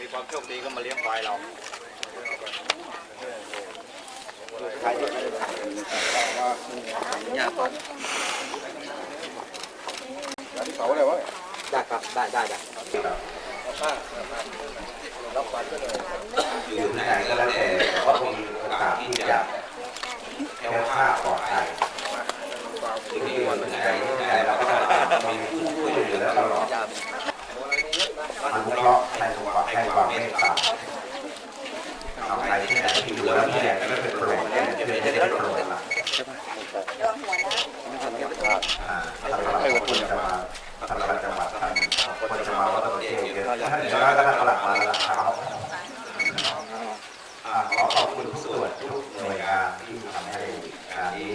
มีความโชคดีก็มาเลี้ยงควายเราใครที่ไม่ได้ทำยากก่อนเสาอะไรวะได้ครับได้ได้ได้อยู่ที่ไหนก็แล้วแต่เขาคงมีโอกาสที่จะแก้วค่าดปลอดภัยสิ่งที่มันเป็นใจที่ไหนเราก็ต้องมีผู้ช่วยเหลือตลอดอนุเคราะห์ให้คว ให้ความเมตตาเอาใครที่ไหนที่อยู่แล้วที่ไหนก็เป็นโปรดเนี่ยจะเป็นจะได้โปรดละอ่าท่านประหลัดคนจะมาท่านประหลัดจังหวัดท่านคนจะมาวัดตะเกียบเยอะท่านอย่างน้อยก็ท่านประหลัดมาแล้วครับขอขอบคุณทุกส่วนทุกหน่วยงานที่ทำให้งานนี้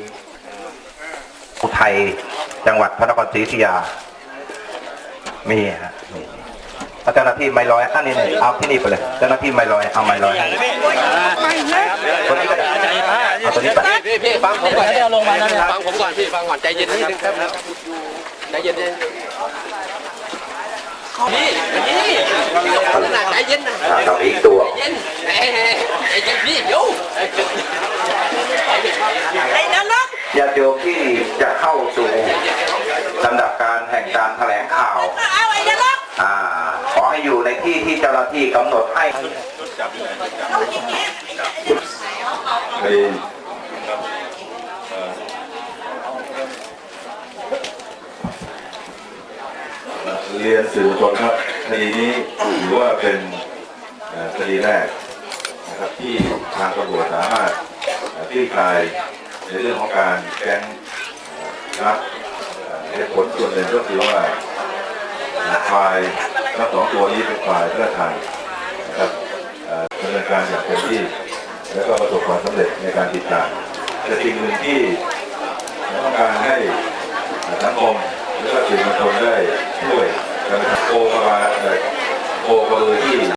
อุทัยจังหวัดพระนครศรีอยุธยามีฮะ เจ้าหน้าที่ไม่ลอยอันนี้เนี่เอาที่นี่ไปเลยเจ้าหน้าที่ไม่ลอยเอาไม่ลอยคนนี้ก็ได้เอาตัวนี้ไปพี่พี่ฟังผมก่อนเอาลงมาแล้วฟังผมก่อนพี่ฟังก่อนใจเย็นนิดนึงครับใจเย็นเย็นี่ันนี้ขนาดใจเย็นนะอ่าเราอีกตัวใจเย็นใจเย็นพี่เดี๋ยวญาติโยมที่จะเข้าสู่ลำดับการแห่งการแถลงข่าว ให้อยู่ในที่ที่เจ้าหน้าที่กำหนดให้ไปเรียนสื่อมวลชนครับคดีนี้ถือว่าเป็นคดีแรกนะครับที่ทางตำรวจสามารถคลี่คลายในเรื่องของการแก๊งเอ่อรับเหตุผลส่วนหนึ่งก็คือว่าควาย ทั้งสองตัวนี้เป็นฝ่ายเพื่อไทยนะครับดำเนินการอย่างเต็มที่ แล้วก็ประสบความสำเร็จในการติดตามแต่สิ่งหนึ่งที่ต้องการให้สังคมและก็สื่อมวลชนได้ช่วยกันโอกระบาโอกระบือที่